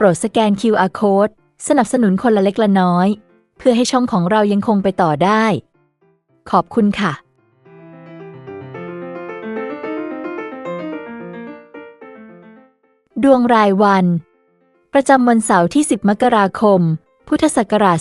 โปรดสแกน QR Code สนับสนุนคนละเล็กละน้อย เพื่อให้ช่องของเรายังคงไปต่อได้ ขอบคุณค่ะดวงรายวัน ประจำวันเสาร์ที่ 10 มกราคม พุทธศักราช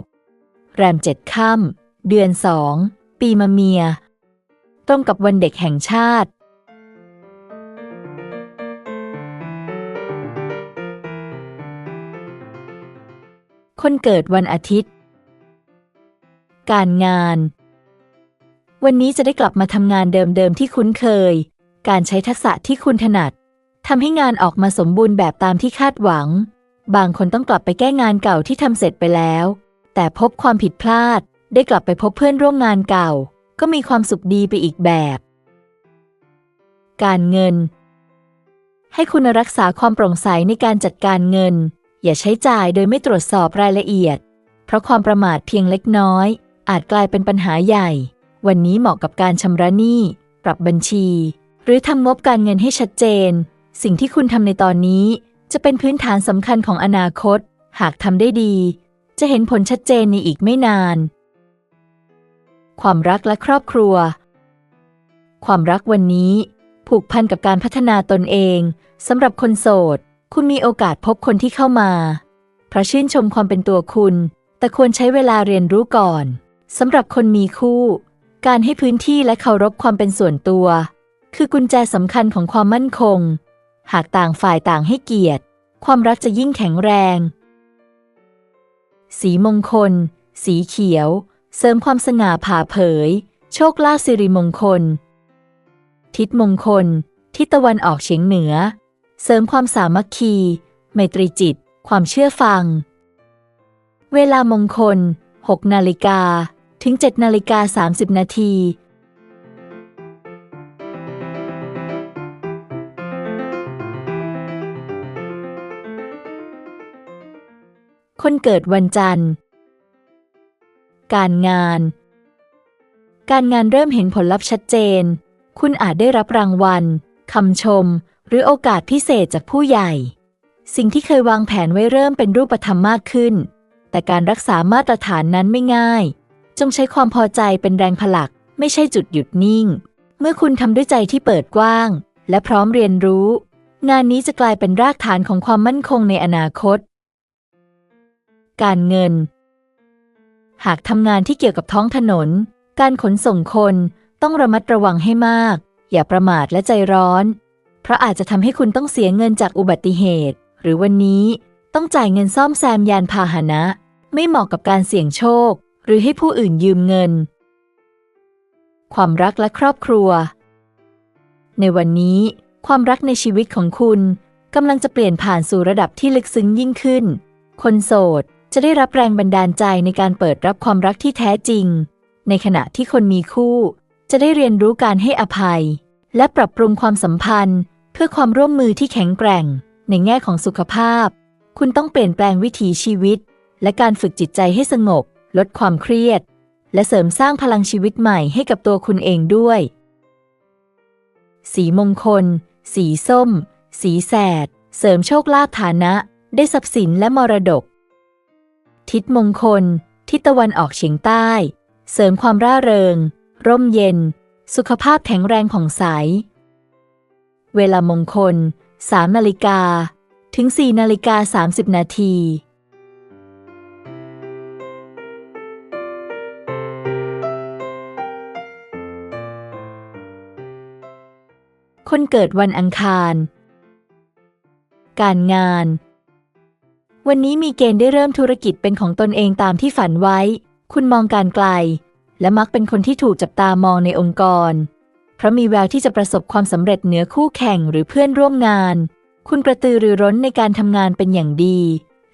2569 แรมเจ็ดค่ำเดือน 2 ปีมะเมีย ตรงกับวันเด็กแห่งชาติ คนเกิดวันอาทิตย์ การงาน วันนี้จะได้กลับมาทำงานเดิมๆที่คุ้นเคย การใช้ทักษะที่คุณถนัดทำให้งานออกมาสมบูรณ์แบบตามที่คาดหวัง บางคนต้องกลับไปแก้งานเก่าที่ทำเสร็จไปแล้ว แต่พบความผิดพลาด ได้กลับไปพบเพื่อนร่วมงานเก่า ก็มีความสุขดีไปอีกแบบ การเงิน ให้คุณรักษาความโปร่งใสในการจัดการเงิน อย่าใช้จ่ายโดยไม่ตรวจสอบรายละเอียด เพราะความประมาทเพียงเล็กน้อย อาจกลายเป็นปัญหาใหญ่ วันนี้เหมาะกับการชำระหนี้ ปรับบัญชี หรือทำงบการเงินให้ชัดเจน สิ่งที่คุณทำในตอนนี้ จะเป็นพื้นฐานสำคัญของอนาคต หากทำได้ดี จะเห็นผลชัดเจนในอีกไม่นาน ความรักและครอบครัว ความรักวันนี้ ผูกพันกับการพัฒนาตนเองสำหรับคนโสด คุณมีโอกาสพบคนที่เข้ามาเพราะชื่นชมความเป็นตัวคุณ แต่ควรใช้เวลาเรียนรู้ก่อนสำหรับคนมีคู่ การให้พื้นที่และเคารพความเป็นส่วนตัว คือกุญแจสำคัญของความมั่นคง หากต่างฝ่ายต่างให้เกียรติ ความรักจะยิ่งแข็งแรง สีมงคล สีเขียว เสริมความสง่าผ่าเผย โชคลาภสิริมงคล ทิศมงคล ทิศตะวันออกเฉียงเหนือ เสริมความสามัคคี ไมตรีจิต ความเชื่อฟัง เวลามงคล 6 นาฬิกา ถึง 7 นาฬิกา 30 นาทีคนเกิดวันจันทร์ การงาน การงานเริ่มเห็นผลลัพธ์ชัดเจน คุณอาจได้รับรางวัล คำชม หรือโอกาสพิเศษจากผู้ใหญ่ สิ่งที่เคยวางแผนไว้เริ่มเป็นรูปธรรมมากขึ้น แต่การรักษามาตรฐานนั้นไม่ง่าย จงใช้ความพอใจเป็นแรงผลัก ไม่ใช่จุดหยุดนิ่ง เมื่อคุณทำด้วยใจที่เปิดกว้าง และพร้อมเรียนรู้ งานนี้จะกลายเป็นรากฐานของความมั่นคงในอนาคต การเงิน หากทำงานที่เกี่ยวกับท้องถนน การขนส่งคนต้องระมัดระวังให้มาก อย่าประมาทและใจร้อน เพราะอาจจะทำให้คุณต้องเสียเงินจากอุบัติเหตุ หรือวันนี้ต้องจ่ายเงินซ่อมแซมยานพาหนะ ไม่เหมาะกับการเสี่ยงโชค หรือให้ผู้อื่นยืมเงิน ความรักและครอบครัว ในวันนี้ ความรักในชีวิตของคุณกำลังจะเปลี่ยนผ่านสู่ระดับที่ลึกซึ้งยิ่งขึ้น คนโสดจะได้รับแรงบันดาลใจในการเปิดรับความรักที่แท้จริง ในขณะที่คนมีคู่ จะได้เรียนรู้การให้อภัย และปรับปรุงความสัมพันธ์ เพื่อความร่วมมือที่แข็งแกร่ง ในแง่ของสุขภาพ คุณต้องเปลี่ยนแปลงวิถีชีวิต และการฝึกจิตใจให้สงบ ลดความเครียด และเสริมสร้างพลังชีวิตใหม่ให้กับตัวคุณเองด้วย สีมงคล สีส้ม สีแสด เสริมโชคลาภฐานะ ได้ทรัพย์สินและมรดก ทิศมงคล ทิศตะวันออกเฉียงใต้ เสริมความร่าเริง ร่มเย็น สุขภาพแข็งแรงผ่องใส เวลามงคล 3 นาฬิกา ถึง 4 นาฬิกา 30 นาที คนเกิดวันอังคาร การงาน วันนี้มีเกณฑ์ได้เริ่มธุรกิจเป็นของตนเองตามที่ฝันไว้ คุณมองการไกล และมักเป็นคนที่ถูกจับตามองในองค์กร เพราะมีแววที่จะประสบความสำเร็จเหนือคู่แข่งหรือเพื่อนร่วมงาน คุณกระตือรือร้นในการทำงานเป็นอย่างดี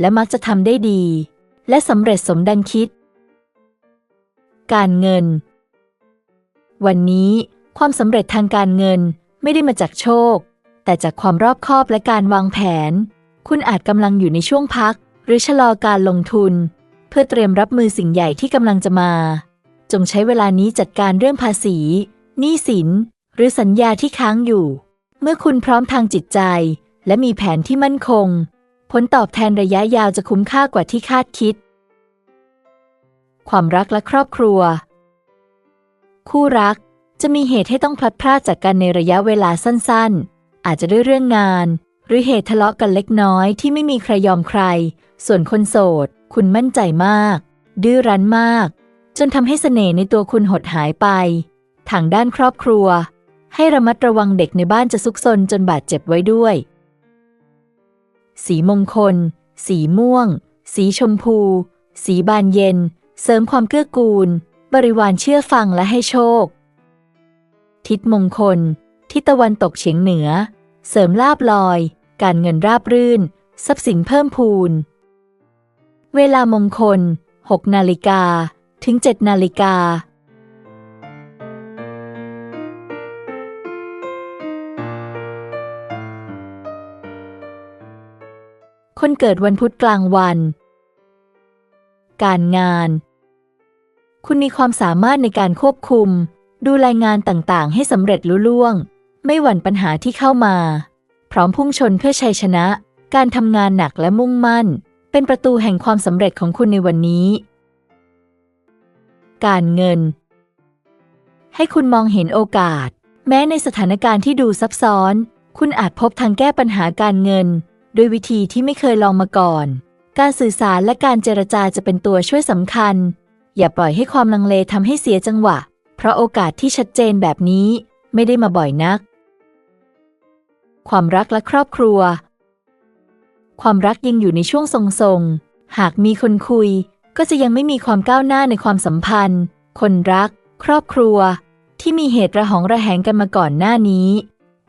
และมักจะทำได้ดี และสำเร็จสมดังคิด การเงิน วันนี้ความสำเร็จทางการเงินไม่ได้มาจากโชค แต่จากความรอบคอบและการวางแผน คุณอาจกำลังอยู่ในช่วงพัก หรือชะลอการลงทุน เพื่อเตรียมรับมือสิ่งใหญ่ที่กำลังจะมา จงใช้เวลานี้จัดการเรื่องภาษี หนี้สิน หรือสัญญาที่ค้างอยู่ เมื่อคุณพร้อมทางจิตใจ และมีแผนที่มั่นคง ผลตอบแทนระยะยาวจะคุ้มค่ากว่าที่คาดคิด ความรักและครอบครัว คู่รักจะมีเหตุให้ต้องพลัดพรากจากกันในระยะเวลาสั้นๆ อาจจะด้วยเรื่องงาน หรือเหตุทะเลาะกันเล็กน้อยที่ไม่มีใครยอมใคร ส่วนคนโสด คุณมั่นใจมาก ดื้อรั้นมาก จนทำให้เสน่ห์ในตัวคุณหดหายไป ทางด้านครอบครัว ให้ระมัดระวังเด็กในบ้านจะซุกซนจนบาดเจ็บไว้ด้วย สีมงคล สีม่วง สีชมพู สีบานเย็น เสริมความเกื้อกูล บริวารเชื่อฟังและให้โชค ทิศมงคล ทิศตะวันตกเฉียงเหนือ เสริมลาบลอย การเงินราบรื่น ทรัพย์สินเพิ่มพูน เวลามงคล 6 นาฬิกา ถึง 7 นาฬิกา คนเกิดวันพุธกลางวัน การงาน คุณมีความสามารถในการควบคุม ดูแลงานต่างๆ ให้สำเร็จลุล่วง ไม่หวั่นปัญหาที่เข้ามา พร้อมพุ่งชนเพื่อชัยชนะ การทำงานหนักและมุ่งมั่น เป็นประตูแห่งความสำเร็จของคุณในวันนี้ การเงิน ให้คุณมองเห็นโอกาส แม้ในสถานการณ์ที่ดูซับซ้อน คุณอาจพบทางแก้ปัญหาการเงิน ด้วยวิธีที่ไม่เคยลองมาก่อน การสื่อสารและการเจรจาจะเป็นตัวช่วยสำคัญ อย่าปล่อยให้ความลังเลทำให้เสียจังหวะ เพราะโอกาสที่ชัดเจนแบบนี้ไม่ได้มาบ่อยนัก ความรักและครอบครัว ความรักยังอยู่ในช่วงทรงๆ หากมีคนคุย ก็จะยังไม่มีความก้าวหน้าในความสัมพันธ์ คนรัก ครอบครัว ที่มีเหตุระหองระแหงกันมาก่อนหน้านี้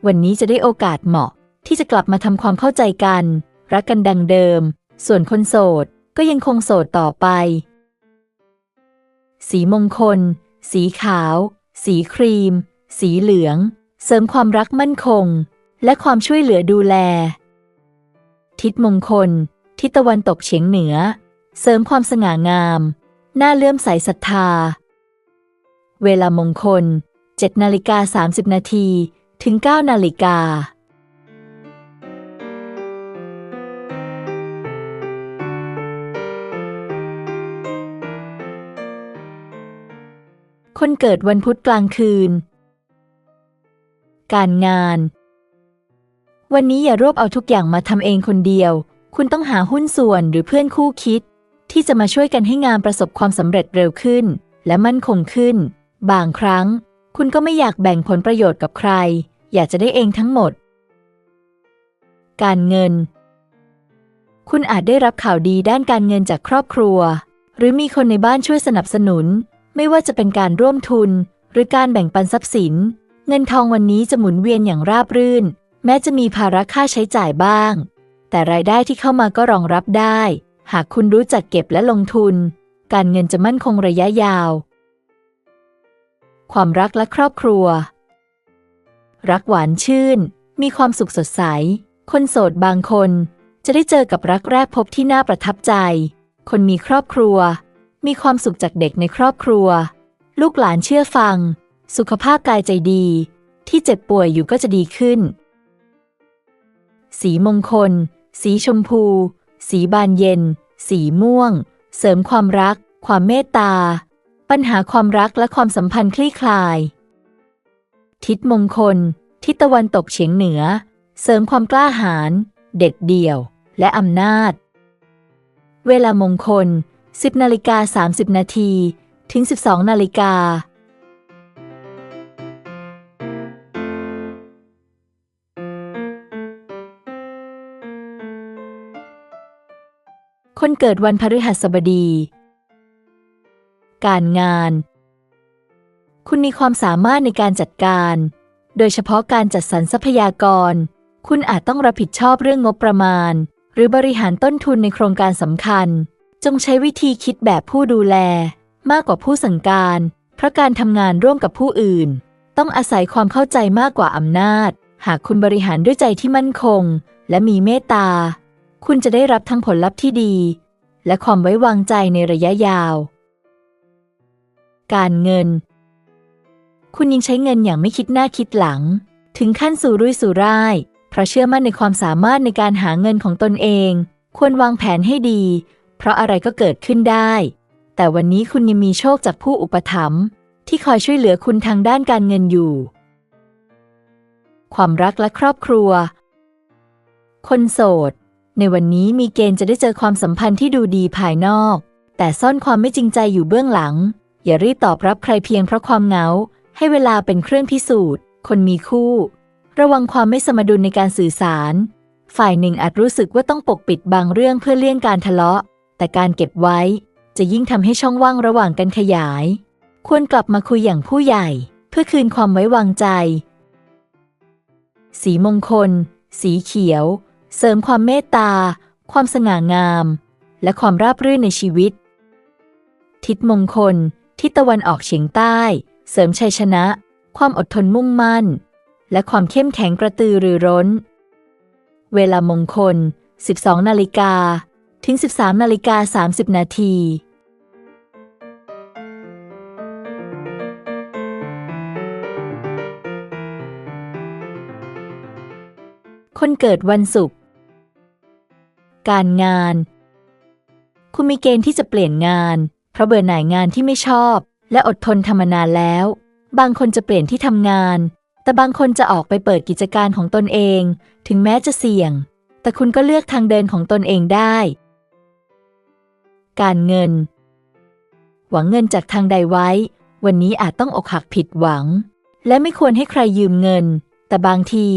วันนี้จะได้โอกาสเหมาะ ที่จะกลับมาทำความเข้าใจกัน รักกันดังเดิม ส่วนคนโสดก็ยังคงโสดต่อไป สีมงคล สีขาว สีครีม สีเหลือง เสริมความรักมั่นคง และความช่วยเหลือดูแล ทิศมงคล ทิศตะวันตกเฉียงเหนือ เสริมความสง่างาม น่าเลื่อมใสศรัทธา เวลามงคล7นาฬิกา30นาทีถึง9นาฬิกา คนเกิดวันพุธกลางคืน การงาน วันนี้อย่ารวบเอาทุกอย่างมาทำเองคนเดียว คุณต้องหาหุ้นส่วนหรือเพื่อนคู่คิด ที่จะมาช่วยกันให้งานประสบความสำเร็จเร็วขึ้น และมั่นคงขึ้น บางครั้ง คุณก็ไม่อยากแบ่งผลประโยชน์กับใคร อยากจะได้เองทั้งหมด การเงิน คุณอาจได้รับข่าวดีด้านการเงินจากครอบครัว หรือมีคนในบ้านช่วยสนับสนุน ไม่ว่าจะเป็นการร่วมทุน หรือการแบ่งปันทรัพย์สิน เงินทองวันนี้จะหมุนเวียนอย่างราบรื่น แม้จะมีภาระค่าใช้จ่ายบ้าง แต่รายได้ที่เข้ามาก็รองรับได้ หากคุณรู้จักเก็บและลงทุน การเงินจะมั่นคงระยะยาว ความรักและครอบครัว รักหวานชื่น มีความสุขสดใส คนโสดบางคน จะได้เจอกับรักแรกพบที่น่าประทับใจ คนมีครอบครัว มีความสุขจากเด็กในครอบครัว ลูกหลานเชื่อฟัง สุขภาพกายใจดี ที่เจ็บป่วยอยู่ก็จะดีขึ้น สีมงคล สีชมพู สีบานเย็น สีม่วง เสริมความรัก ความเมตตา ปัญหาความรักและความสัมพันธ์คลี่คลาย ทิศมงคล ทิศตะวันตกเฉียงเหนือ เสริมความกล้าหาญเด็ดเดี่ยว และอำนาจ เวลามงคล 10นาฬิกา30 นาทีถึง 12นาฬิกา คนเกิดวันพฤหัสบดี การงาน คุณมีความสามารถในการจัดการ โดยเฉพาะการจัดสรรทรัพยากร คุณอาจต้องรับผิดชอบเรื่องงบประมาณ หรือบริหารต้นทุนในโครงการสำคัญ จงใช้วิธีคิดแบบผู้ดูแล มากกว่าผู้สั่งการ เพราะการทำงานร่วมกับผู้อื่น ต้องอาศัยความเข้าใจมากกว่าอำนาจ หากคุณบริหารด้วยใจที่มั่นคง และมีเมตตา คุณจะได้รับทั้งผลลัพธ์ที่ดี และความไว้วางใจในระยะยาว การเงิน คุณยังใช้เงินอย่างไม่คิดหน้าคิดหลัง ถึงขั้นสู่รุ่ยสู่ร่ายเพราะเชื่อมั่นในความสามารถในการหาเงินของตนเอง ควรวางแผนให้ดี เพราะอะไรก็เกิดขึ้นได้ แต่วันนี้คุณยังมีโชคจากผู้อุปถัมภ์ที่คอยช่วยเหลือคุณทางด้านการเงินอยู่ ความรักและครอบครัว คนโสด ในวันนี้มีเกณฑ์จะได้เจอความสัมพันธ์ที่ดูดีภายนอก แต่ซ่อนความไม่จริงใจอยู่เบื้องหลัง อย่ารีบตอบรับใครเพียงเพราะความเหงา ให้เวลาเป็นเครื่องพิสูจน์ คนมีคู่ ระวังความไม่สมดุลในการสื่อสาร ฝ่ายหนึ่งอาจรู้สึกว่าต้องปกปิดบางเรื่องเพื่อเลี่ยงการทะเลาะ แต่การเก็บไว้จะยิ่งทำให้ช่องว่างระหว่างกันขยาย ควรกลับมาคุยอย่างผู้ใหญ่ เพื่อคืนความไว้วางใจ สีมงคล สีเขียว เสริมความเมตตา ความสง่างาม และความราบรื่นในชีวิต ทิศมงคล ทิศตะวันออกเฉียงใต้ เสริมชัยชนะ ความอดทนมุ่งมั่น และความเข้มแข็งกระตือรือร้น เวลามงคล 12 นาฬิกา ถึง 13นาฬิกา30 นาทีคนเกิดวันศุกร์ การงาน คุณมีเกณฑ์ที่จะเปลี่ยนงาน เพราะเบื่อหน่ายงานที่ไม่ชอบ และอดทนทำมานานแล้ว บางคนจะเปลี่ยนที่ทำงาน แต่บางคนจะออกไปเปิดกิจการของตนเอง ถึงแม้จะเสี่ยง แต่คุณก็เลือกทางเดินของตนเองได้ การเงิน หวังเงินจากทางใดไว้ วันนี้อาจต้องอกหักผิดหวัง และไม่ควรให้ใครยืมเงิน แต่บางที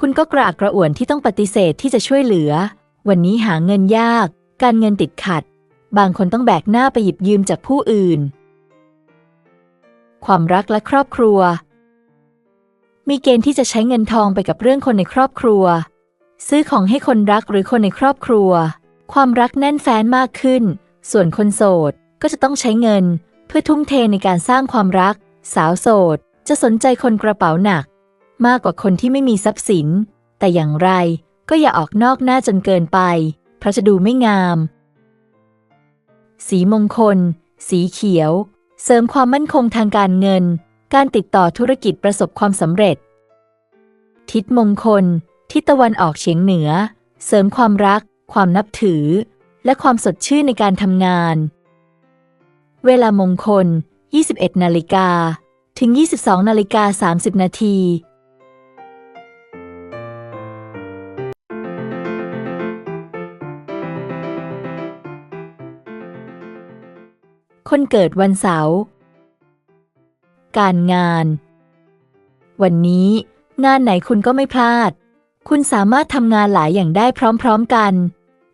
คุณก็กระอักกระอ่วนที่ต้องปฏิเสธที่จะช่วยเหลือ วันนี้หาเงินยาก การเงินติดขัด บางคนต้องแบกหน้าไปหยิบยืมจากผู้อื่น ความรักและครอบครัว มีเกณฑ์ที่จะใช้เงินทองไปกับเรื่องคนในครอบครัว ซื้อของให้คนรักหรือคนในครอบครัวความรักแน่นแฟ้นมากขึ้น ส่วนคนโสดก็จะต้องใช้เงิน เพื่อทุ่มเทในการสร้างความรัก สาวโสด จะสนใจคนกระเป๋าหนัก มากกว่าคนที่ไม่มีทรัพย์สิน แต่อย่างไรก็อย่าออกนอกหน้าจนเกินไป เพราะจะดูไม่งาม สีมงคล สีเขียว เสริมความมั่นคงทางการเงิน การติดต่อธุรกิจประสบความสำเร็จ ทิศมงคล ทิศตะวันออกเฉียงเหนือ เสริมความรัก ความนับถือ และความสดชื่นในการทำงาน เวลามงคล 21 นาฬิกา ถึง 22 นาฬิกา 30 นาทีคนเกิดวันเสาร์ การงาน วันนี้ งานไหนคุณก็ไม่พลาด คุณสามารถทำงานหลายอย่างได้พร้อมๆกัน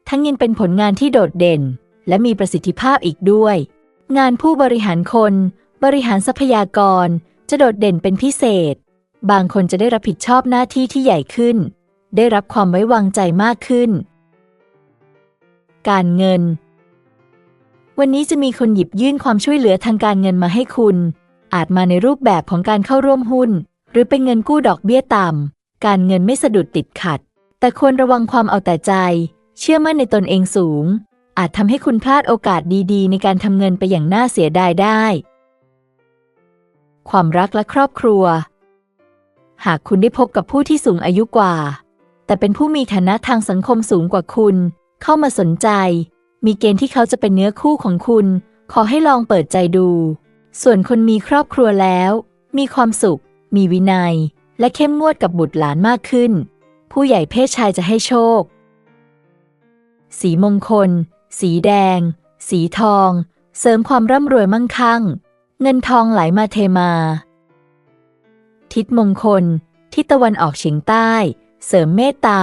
ทั้งยังเป็นผลงานที่โดดเด่น และมีประสิทธิภาพอีกด้วย งานผู้บริหารคน บริหารทรัพยากร จะโดดเด่นเป็นพิเศษ บางคนจะได้รับผิดชอบหน้าที่ที่ใหญ่ขึ้น ได้รับความไว้วางใจมากขึ้น การเงิน วันนี้จะมีคนหยิบยื่นความช่วยเหลือทางการเงินมาให้คุณ อาจมาในรูปแบบของการเข้าร่วมหุ้น หรือเป็นเงินกู้ดอกเบี้ยต่ำการเงินไม่สะดุดติดขัด แต่ควรระวังความเอาแต่ใจ เชื่อมั่นในตนเองสูง อาจทำให้คุณพลาดโอกาสดีๆ ในการทำเงินไปอย่างน่าเสียดายได้ ความรักและครอบครัว หากคุณได้พบกับผู้ที่สูงอายุกว่า แต่เป็นผู้มีฐานะทางสังคมสูงกว่าคุณ เข้ามาสนใจ มีเกณฑ์ที่เขาจะเป็นเนื้อคู่ของคุณ ขอให้ลองเปิดใจดู ส่วนคนมีครอบครัวแล้ว มีความสุข มีวินัย และเข้มงวดกับบุตรหลานมากขึ้น ผู้ใหญ่เพศชายจะให้โชค สีมงคล สีแดง สีทอง เสริมความร่ำรวยมั่งคั่ง เงินทองไหลมาเทมา ทิศมงคล ทิศตะวันออกเฉียงใต้ เสริมเมตตา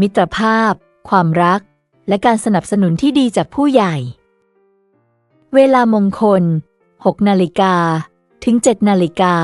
มิตรภาพ ความรัก และการสนับสนุนที่ดีจากผู้ใหญ่ เวลามงคล 6 นาฬิกา ถึง 7 นาฬิกา